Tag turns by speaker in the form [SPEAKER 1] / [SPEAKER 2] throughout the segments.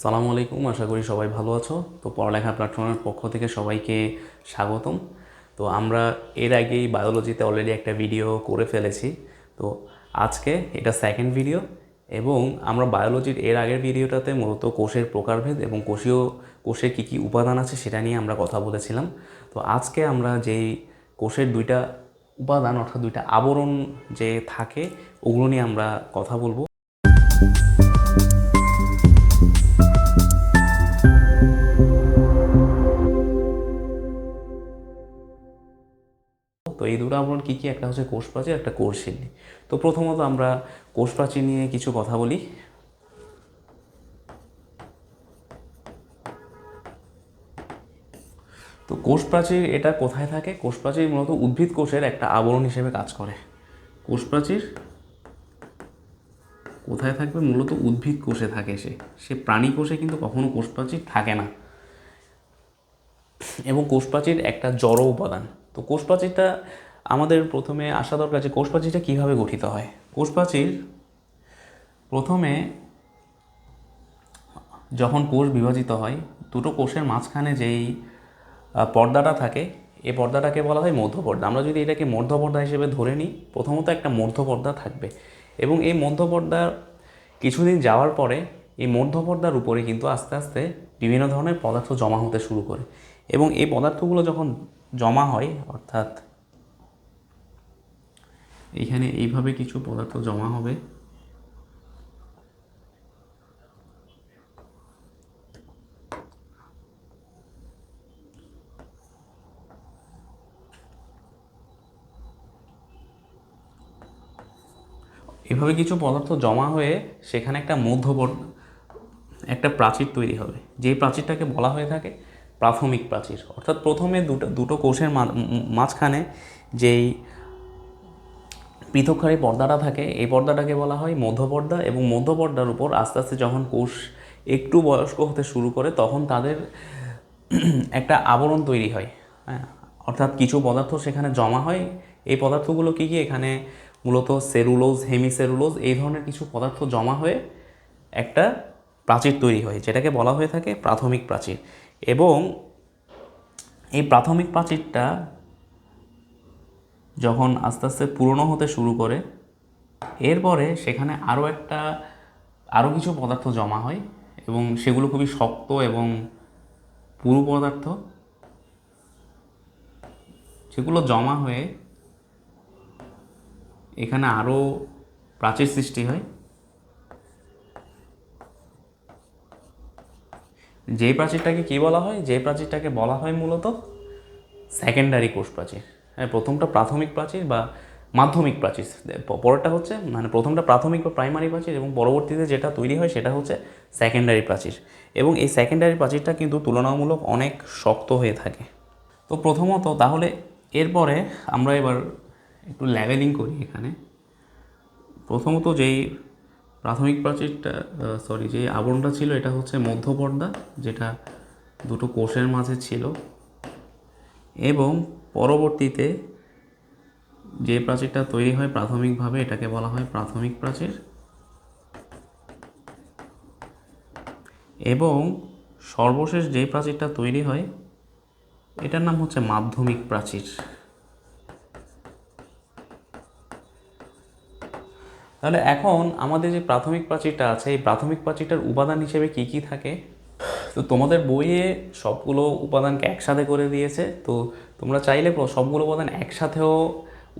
[SPEAKER 1] সালামু আলাইকুম, আশা করি সবাই ভালো আছো। তো পড়ালেখা প্ল্যাটফর্মের পক্ষ থেকে সবাইকে স্বাগতম। তো আমরা এর আগেই বায়োলজিতে অলরেডি একটা ভিডিও করে ফেলেছি। তো আজকে এটা সেকেন্ড ভিডিও এবং আমরা বায়োলজির এর আগের ভিডিওটাতে মূলত কোষের প্রকারভেদ এবং কোষীয় কোষের কী কী উপাদান আছে সেটা নিয়ে আমরা কথা বলেছিলাম। তো আজকে আমরা যেই কোষের দুইটা উপাদান অর্থাৎ দুইটা আবরণ যে থাকে, ওগুলো নিয়ে আমরা কথা বলব। এই দুটো আবরণ কী কী? একটা হচ্ছে কোষ প্রাচীর, একটা কোষ ঝিল্লি তো প্রথমত আমরা কোষ প্রাচীর নিয়ে কিছু কথা বলি। তো কোষ প্রাচীর এটা কোথায় থাকে? কোষ প্রাচীর মূলত উদ্ভিদ কোষের একটা আবরণ হিসেবে কাজ করে। কোষ প্রাচীর কোথায় থাকবে? মূলত উদ্ভিদ কোষে থাকে সে। সে প্রাণী কোষে কিন্তু কখনো কোষ প্রাচীর থাকে না। এবং কোষ প্রাচীর একটা জড় উপাদান। তো কোষ প্রাচীরটা আমাদের প্রথমে আসা দরকার যে কোষ প্রাচীরটা কীভাবে গঠিত হয়। কোষ প্রাচীর প্রথমে যখন কোষ বিভাজিত হয়, দুটো কোষের মাঝখানে যেই পর্দাটা থাকে এই পর্দাটাকে বলা হয় মধ্যপর্দা। আমরা যদি এটাকে মধ্যপর্দা হিসেবে ধরে নিই, প্রথমত একটা মধ্যপর্দা থাকবে। এবং এই মধ্যপর্দা কিছুদিন যাওয়ার পরে, এই মধ্যপর্দার উপরে কিন্তু আস্তে আস্তে বিভিন্ন ধরনের পদার্থ জমা হতে শুরু করে। এবং এই পদার্থগুলো যখন জমা হয়, অর্থাৎ এখানে এইভাবে কিছু পদার্থ জমা হবে। এভাবে কিছু পদার্থ জমা হয়ে সেখানে একটা মধ্যবর্ত একটা প্রাচীর তৈরি হবে। যেই প্রাচীরটাকে বলা হয়ে থাকে প্রাথমিক প্রাচীর। অর্থাৎ প্রথমে দুটো দুটো কোষের মাঝখানে যেই পৃথককারী পর্দাটা থাকে, এই পর্দাটাকে বলা হয় মধ্যপর্দা এবং মধ্যপর্দার উপর আস্তে আস্তে যখন কোষ একটু বয়স্ক হতে শুরু করে তখন তাদের একটা আবরণ তৈরি হয়। হ্যাঁ অর্থাৎ কিছু পদার্থ সেখানে জমা হয়। এই পদার্থগুলো কী কী? এখানে মূলত সেলুলোজ, হেমিসেলুলোজ, এই ধরনের কিছু পদার্থ জমা হয়ে একটা প্রাচীর তৈরি হয়, যেটাকে বলা হয়ে থাকে প্রাথমিক প্রাচীর। এবং এই প্রাথমিক প্রাচীরটা যখন আস্তে আস্তে পুরনো হতে শুরু করে, এরপরে সেখানে আরও একটা আরও কিছু পদার্থ জমা হয় এবং সেগুলো খুবই শক্ত এবং পুরু পদার্থ। সেগুলো জমা হয়ে এখানে আরও প্রাচীর সৃষ্টি হয়। যে প্রাচীরটাকে কী বলা হয়? যে প্রাচীরটাকে বলা হয় মূলত সেকেন্ডারি কোষ প্রাচীর। প্রথমটা প্রাথমিক প্রাচীর বা মাধ্যমিক প্রাচীর। পরেরটা হচ্ছে মানে প্রথমটা প্রাথমিক বা প্রাইমারি প্রাচীর এবং পরবর্তীতে যেটা তৈরি হয় সেটা হচ্ছে সেকেন্ডারি প্রাচীর। এবং এই সেকেন্ডারি প্রাচীরটা কিন্তু তুলনামূলক অনেক শক্ত হয়ে থাকে। তো প্রথমত তাহলে এরপরে আমরা এবার একটু লেভেলিং করি এখানে। প্রথমত যেই প্রাথমিক প্রাচীরটা সরি যে আবরণটা ছিল এটা হচ্ছে মধ্যপর্দা, যেটা দুটো কোষের মাঝে ছিল। এবং পরবর্তীতে যে প্রাচীরটা তৈরি হয় প্রাথমিকভাবে এটাকে বলা হয় প্রাথমিক প্রাচীর। এবং সর্বশেষ যে প্রাচীরটা তৈরি হয়, এটার নাম হচ্ছে মাধ্যমিক প্রাচীর। তাহলে এখন আমাদের যে প্রাথমিক প্রাচীরটা আছে, এই প্রাথমিক প্রাচীরটার উপাদান হিসেবে কি কি থাকে? তো তোমাদের বইয়ে সবগুলো উপাদানকে একসাথে করে দিয়েছে, তো তোমরা চাইলে সবগুলো উপাদান একসাথেও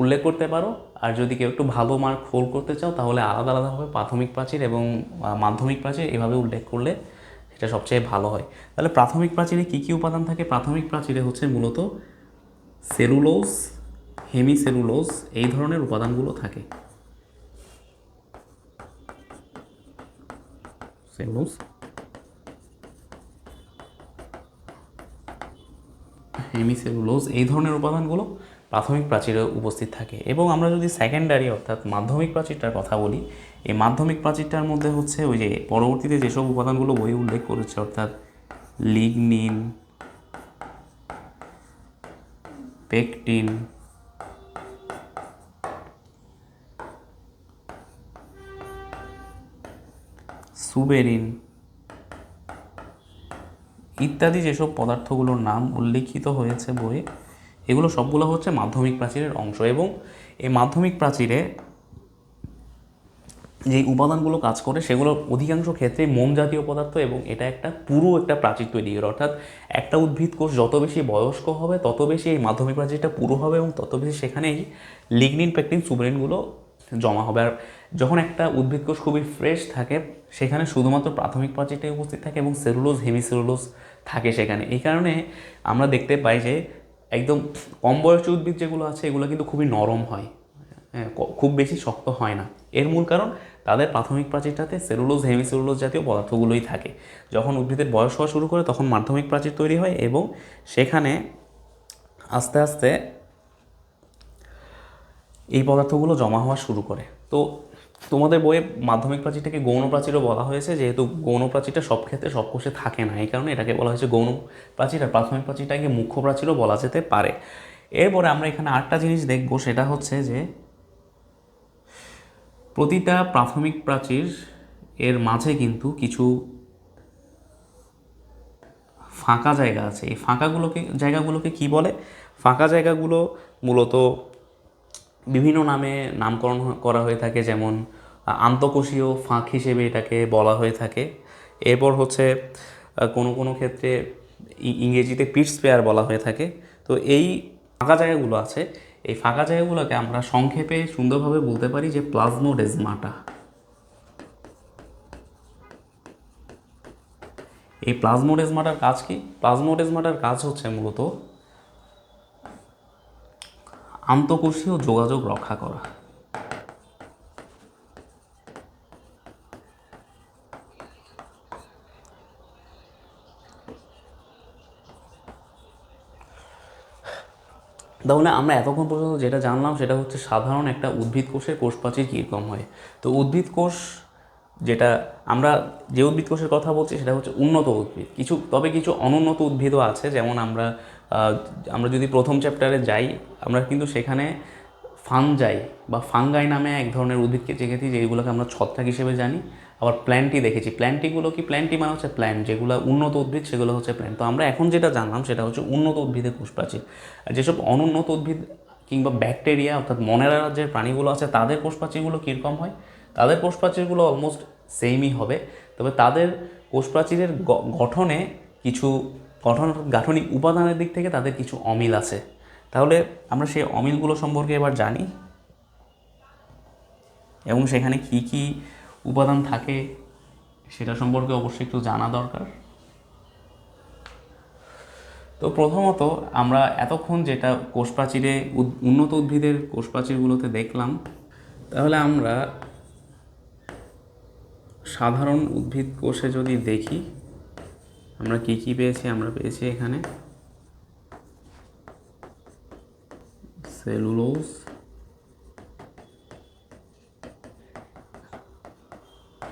[SPEAKER 1] উল্লেখ করতে পারো। আর যদি কেউ একটু ভালো মার্ক হোল্ড করতে চাও, তাহলে আলাদা আলাদাভাবে প্রাথমিক প্রাচীর এবং মাধ্যমিক প্রাচীর এভাবে উল্লেখ করলে সেটা সবচেয়ে ভালো হয়। তাহলে প্রাথমিক প্রাচীরে কী কী উপাদান থাকে? প্রাথমিক প্রাচীরে হচ্ছে মূলত সেলুলোজ, হেমিসেলুলোজ, এই ধরনের উপাদানগুলো থাকে। সেলুলোজ হেমিসেলুলোজ, এই ধরনের উপাদানগুলো প্রাথমিক প্রাচীরে উপস্থিত থাকে। এবং আমরা যদি সেকেন্ডারি অর্থাৎ মাধ্যমিক প্রাচীরটার কথা বলি, এই মাধ্যমিক প্রাচীরটার মধ্যে হচ্ছে ওই যে পরবর্তীতে যেসব উপাদানগুলো বই উল্লেখ করেছে, অর্থাৎ লিগনিন পেকটিন সুবেরিন ইত্যাদি যেসব পদার্থগুলোর নাম উল্লিখিত হয়েছে বইয়ে, এগুলো সবগুলো হচ্ছে মাধ্যমিক প্রাচীরের অংশ এবং এই মাধ্যমিক প্রাচীরে যে উপাদানগুলো কাজ করে সেগুলো অধিকাংশ ক্ষেত্রে মোম জাতীয় পদার্থ এবং এটা একটা পুরো একটা প্রাচীর তৈরি করে। অর্থাৎ একটা উদ্ভিদ কোষ যত বেশি বয়স্ক হবে, তত বেশি এই মাধ্যমিক প্রাচীরটা পুরো হবে এবং তত বেশি সেখানেই লিগনিন পেকটিন সুবেরিনগুলো জমা হবে। আর যখন একটা উদ্ভিদ কোষ খুবই ফ্রেশ থাকে, সেখানে শুধুমাত্র প্রাথমিক প্রাচীরটাই উপস্থিত থাকে এবং সেলুলোজ হেমিসেলুলোজ থাকে সেখানে। এই কারণে আমরা দেখতে পাই যে একদম কম বয়সী উদ্ভিদ যেগুলো আছে, এগুলো কিন্তু খুবই নরম হয়। হ্যাঁ খুব বেশি শক্ত হয় না। এর মূল কারণ তাদের প্রাথমিক প্রাচীরটাতে সেলুলোজ, হেমিসেলুলোজ জাতীয় পদার্থগুলোই থাকে। যখন উদ্ভিদের বয়স হওয়া শুরু করে তখন মাধ্যমিক প্রাচীর তৈরি হয় এবং সেখানে আস্তে আস্তে এই পদার্থগুলো জমা হওয়া শুরু করে। তো তোমাদের বইয়ে মাধ্যমিক প্রাচীরটাকে গৌণ প্রাচীরও বলা হয়েছে, যেহেতু গৌণ প্রাচীরটা সব ক্ষেত্রে সব কোষে থাকে না, এই কারণে এটাকে বলা হয়েছে গৌণ প্রাচীর আর প্রাথমিক প্রাচীরটাকে মুখ্য প্রাচীরও বলা যেতে পারে। এরপরে আমরা এখানে আরেকটা জিনিস দেখব, সেটা হচ্ছে যে প্রতিটা প্রাথমিক প্রাচীর এর মাঝে কিন্তু কিছু ফাঁকা জায়গা আছে। এই ফাঁকাগুলোকে, জায়গাগুলোকে কি বলে? ফাঁকা জায়গাগুলো মূলত বিভিন্ন নামে নামকরণ করা হয়ে থাকে, যেমন আন্তকোষীয় ফাঁক হিসেবে এটাকে বলা হয়ে থাকে। এরপর হচ্ছে কোনো কোনো ক্ষেত্রে ইংরেজিতে পিট স্পেয়ার বলা হয়ে থাকে। তো এই ফাঁকা জায়গাগুলো আছে। এই ফাঁকা জায়গাগুলোকে আমরা সংক্ষেপে সুন্দরভাবে বলতে পারি যে প্লাজমোডেজমাটা। এই প্লাজমোডেজমাটার কাজ কি? প্লাজমোডেজমাটার কাজ হচ্ছে মূলত আন্তঃকোষীয় যোগাযোগ রক্ষা করা। তাহলে আমরা এতক্ষণ পর্যন্ত যেটা জানলাম সেটা হচ্ছে সাধারণ একটা উদ্ভিদ কোষের কোষ প্রাচীর কীরকম হয়। তো উদ্ভিদ কোষ যেটা আমরা যে উদ্ভিদ কোষের কথা বলছি সেটা হচ্ছে উন্নত উদ্ভিদ। কিছু তবে কিছু অনুন্নত উদ্ভিদও আছে, যেমন আমরা আমরা যদি প্রথম চ্যাপ্টারে যাই, আমরা কিন্তু সেখানে ফানজাই বা ফাঙ্গাই নামে এক ধরনের উদ্ভিদকে দেখেছি যেগুলোকে আমরা ছত্রাক হিসেবে জানি, আবার প্ল্যান্টই দেখেছি। প্ল্যান্টিগুলো কি? প্ল্যান্টি মানে হচ্ছে প্ল্যান্ট যেগুলো উন্নত উদ্ভিদ, সেগুলো হচ্ছে প্ল্যান্ট তো আমরা এখন যেটা জানলাম, সেটা হচ্ছে উন্নত উদ্ভিদের কোষ প্রাচীর আর যেসব অনুন্নত উদ্ভিদ কিংবা ব্যাকটেরিয়া অর্থাৎ মনেরা যে প্রাণীগুলো আছে, তাদের কোষ প্রাচীরগুলো কীরকম হয়? তাদের কোষ প্রাচীরগুলো অলমোস্ট সেমই হবে। তবে তাদের কোষ প্রাচীরের গ- গঠনে কিছু গঠন, গাঠনিক উপাদানের দিক থেকে তাদের কিছু অমিল আছে। তাহলে আমরা সেই অমিলগুলো সম্পর্কে এবার জানি। এবং সেখানে কি কি উপাদান থাকে সেটা সম্পর্কে অবশ্যই একটু জানা দরকার। তো প্রথমত আমরা এতক্ষণ যেটা কোষ প্রাচীরে উন্নত উদ্ভিদের কোষ প্রাচীরগুলোতে দেখলাম, তাহলে আমরা সাধারণ উদ্ভিদ কোষে যদি দেখি আমরা কি কি পেয়েছি? আমরা পেয়েছি এখানে cellulose,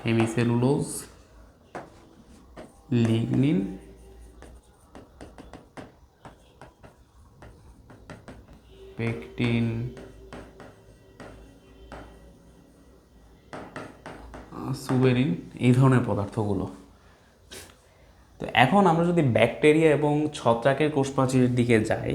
[SPEAKER 1] hemicellulose, lignin, pectin suberin, এই ধরনের পদার্থগুলো। এখন আমরা যদি ব্যাকটেরিয়া এবং ছত্রাকের কোষ প্রাচীরের দিকে যাই,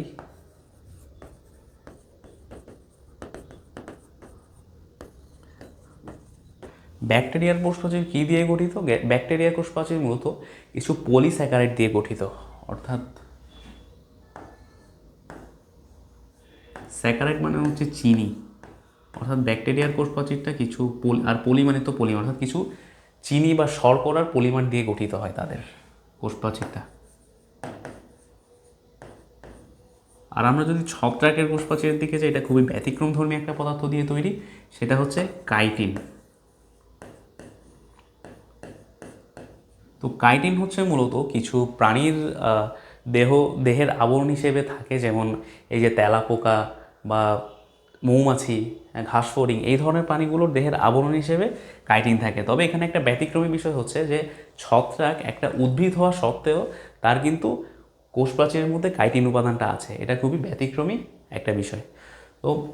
[SPEAKER 1] ব্যাকটেরিয়ার কোষ প্রাচীর কী দিয়ে গঠিত? ব্যাকটেরিয়া কোষ প্রাচীর মূলত কিছু পলিস্যাকারাইড দিয়ে গঠিত, অর্থাৎ স্যাকারাইড মানে হচ্ছে চিনি, অর্থাৎ ব্যাকটেরিয়ার কোষ প্রাচীরটা কিছু পলি, আর পলি মানে তো পলিমার অর্থাৎ কিছু চিনি বা শর্করার পলিমার দিয়ে গঠিত হয় তাদের। কোষ আর আমরা যদি ছত্রাকের কোষ প্রাচীরের দিকে যাই, এটা খুবই ব্যতিক্রম ধর্মী একটা পদার্থ দিয়ে তৈরি, সেটা হচ্ছে কাইটিন। তো কাইটিন হচ্ছে মূলত কিছু প্রাণীর দেহ, দেহের আবরণ হিসেবে থাকে, যেমন এই যে তেলাপোকা বা মৌমাছি ঘাস ফড়িং এই ধরনের প্রাণীগুলোর দেহের আবরণ হিসেবে কাইটিন থাকে। তবে এখানে একটা ব্যতিক্রমী বিষয় হচ্ছে যে ছত্রাক একটা উদ্ভিদ হওয়া সত্ত্বেও তার কিন্তু কোষ প্রাচীরের মধ্যে কাইটিন উপাদানটা আছে। এটা খুবই ব্যতিক্রমী একটা বিষয়। তো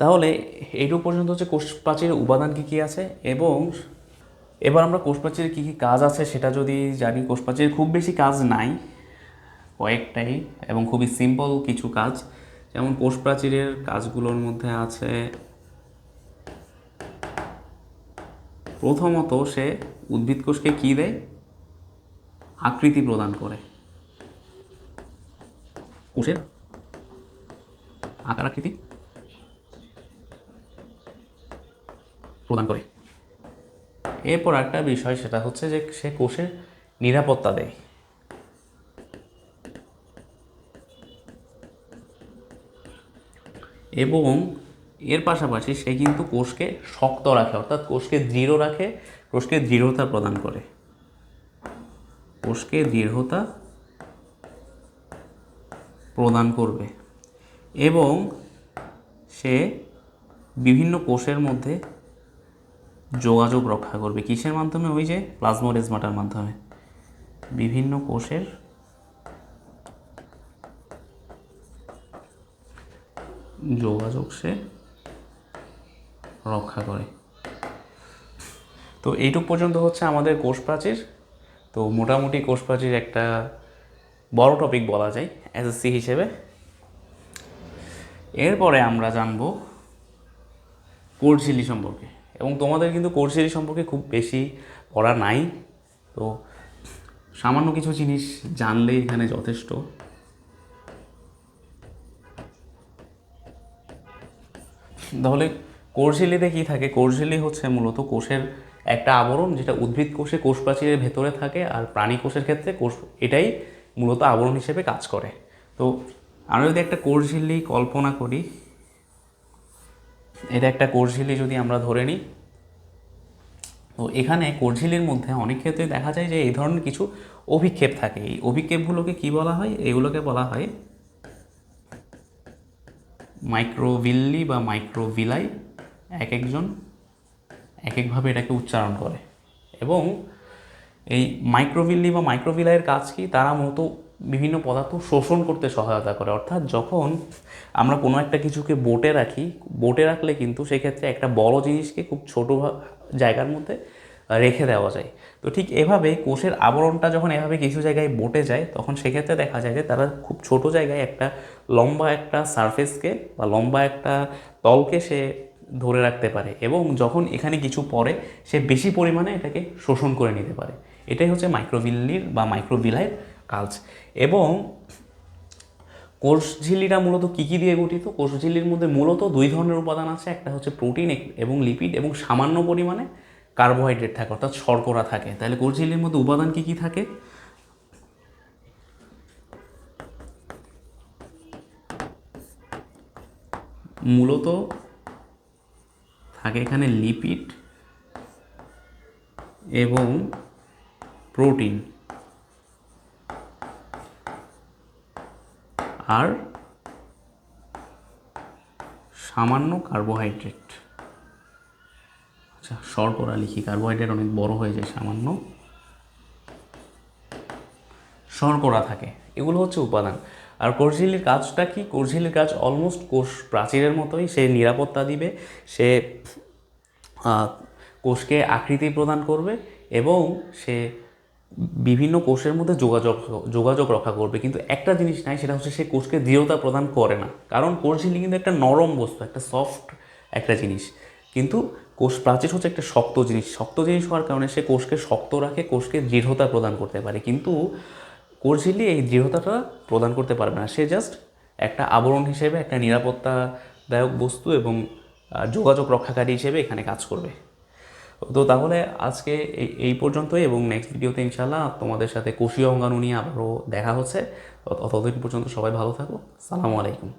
[SPEAKER 1] তাহলে এইটুকু পর্যন্ত হচ্ছে কোষ প্রাচীরের উপাদান কী কী আছে এবং এবার আমরা কোষপ্রাচীরের কী কী কাজ আছে সেটা যদি জানি কোষপ্রাচীরের খুব বেশি কাজ নাই কয়েকটাই এবং খুবই সিম্পল কিছু কাজ। যেমন কোষপ্রাচীরের কাজগুলোর মধ্যে আছে। প্রথমত সে উদ্ভিদ কোষকে কী দেয়? আকৃতি প্রদান করে। কোষের আকার আকৃতি প্রদান করে। এরপর একটা বিষয়, সেটা হচ্ছে যে সে কোষের নিরাপত্তা দেয়। এবং এর পাশাপাশি সে কিন্তু কোষকে শক্ত রাখে, অর্থাৎ কোষকে দৃঢ় রাখে, কোষকে দৃঢ়তা প্রদান করে। কোষকে দৃঢ়তা প্রদান করবে। এবং সে বিভিন্ন কোষের মধ্যে যোগাযোগ রক্ষা করবে। কিসের মাধ্যমে? ওই যে প্লাজমোরেজমাটার মাধ্যমে। বিভিন্ন কোষের যোগাযোগ সে রক্ষা করে। তো এইটুক পর্যন্ত হচ্ছে আমাদের কোষ প্রাচীর। তো মোটামুটি কোষ প্রাচীর একটা বড় টপিক বলা যায় এসএসসি হিসেবে। এরপরে আমরা জানব কোর্সিলি সম্পর্কে। এবং তোমাদের কিন্তু কোর্সিলি সম্পর্কে খুব বেশি পড়া নাই। তো সামান্য কিছু জিনিস জানলেই এখানে যথেষ্ট। তাহলে কোষঝিল্লিতে কী থাকে? কোষঝিল্লি হচ্ছে মূলত কোষের একটা আবরণ যেটা উদ্ভিদ কোষে কোষ প্রাচীরের ভেতরে থাকে আর প্রাণী কোষের ক্ষেত্রে কোষ এটাই মূলত আবরণ হিসেবে কাজ করে। তো আমরা যদি একটা কোষঝিল্লি কল্পনা করি, এটা একটা কোষঝিল্লি যদি আমরা ধরে নিই, তো এখানে কোষঝিল্লির মধ্যে অনেক ক্ষেত্রে দেখা যায় যে এই ধরনের কিছু অভিক্ষেপ থাকে। এই অভিক্ষেপগুলোকে কী বলা হয়? এগুলোকে বলা হয় মাইক্রোভিল্লি বা মাইক্রোভিলাই এক একজন এক একভাবে এটাকে উচ্চারণ করে। এবং এই মাইক্রোভিল্লি বা মাইক্রোভিলাইয়ের কাজ কি? তারা মূলত বিভিন্ন পদার্থ শোষণ করতে সহায়তা করে। অর্থাৎ যখন আমরা কোনো একটা কিছুকে বোটে রাখি, বোটে রাখলে কিন্তু সেক্ষেত্রে একটা বড় জিনিসকে খুব ছোটো জায়গার মধ্যে রেখে দেওয়া যায়। তো ঠিক এভাবে কোষের আবরণটা যখন এভাবে কিছু জায়গায় বটে যায়, তখন সেক্ষেত্রে দেখা যায় যে তারা খুব ছোট জায়গায় একটা লম্বা একটা সারফেসকে বা লম্বা একটা তলকে সে ধরে রাখতে পারে এবং যখন এখানে কিছু পড়ে, সে বেশি পরিমাণে এটাকে শোষণ করে নিতে পারে। এটাই হচ্ছে মাইক্রোভিল্লির বা মাইক্রোভিলাইয়ের কাজ এবং কোষঝিল্লিটা মূলত কী কী দিয়ে গঠিত? কোষঝিল্লির মধ্যে মূলত দুই ধরনের উপাদান আছে, একটা হচ্ছে প্রোটিন এবং লিপিড এবং সামান্য পরিমাণে কার্বোহাইড্রেট থাকে, অর্থাৎ শর্করা থাকে। তাহলে কোষঝিল্লির মধ্যে উপাদান কী কী থাকে? মূলত থাকে এখানে লিপিড এবং প্রোটিন আর সামান্য কার্বোহাইড্রেট শর্করা লিখি কার্বোহাইড্রেট অনেক বড় হয়ে যায় সামান্য। শর্করা থাকে, এগুলো হচ্ছে উপাদান। আর কোষঝিল্লির কাজটা কি? কোষঝিল্লির কাজ অলমোস্ট কোষ প্রাচীরের মতোই, সে নিরাপত্তা দিবে, সে কোষকে আকৃতি প্রদান করবে এবং সে বিভিন্ন কোষের মধ্যে যোগাযোগ যোগাযোগ রক্ষা করবে। কিন্তু একটা জিনিস নাই, সেটা হচ্ছে সে কোষকে দৃঢ়তা প্রদান করে না। কারণ কোষঝিল্লি কিন্তু একটা নরম বস্তু, একটা সফট একটা জিনিস। কিন্তু কোষ প্রাচীর হচ্ছে একটা শক্ত জিনিস। শক্ত জিনিস হওয়ার কারণে সে কোষকে শক্ত রাখে, কোষকে দৃঢ়তা প্রদান করতে পারে। কিন্তু কোষঝিল্লি এই দৃঢ়তাটা প্রদান করতে পারবে না। সে জাস্ট একটা আবরণ হিসেবে, একটা নিরাপত্তাদায়ক বস্তু এবং যোগাযোগ রক্ষাকারী হিসেবে এখানে কাজ করবে। তো তাহলে আজকে এই এই পর্যন্তই এবং নেক্সট ভিডিওতে ইনশাল্লাহ তোমাদের সাথে কোষীয় অঙ্গাণু নিয়ে আবারও দেখা হচ্ছে। ততদিন পর্যন্ত সবাই ভালো থাকো। সালামু আলাইকুম।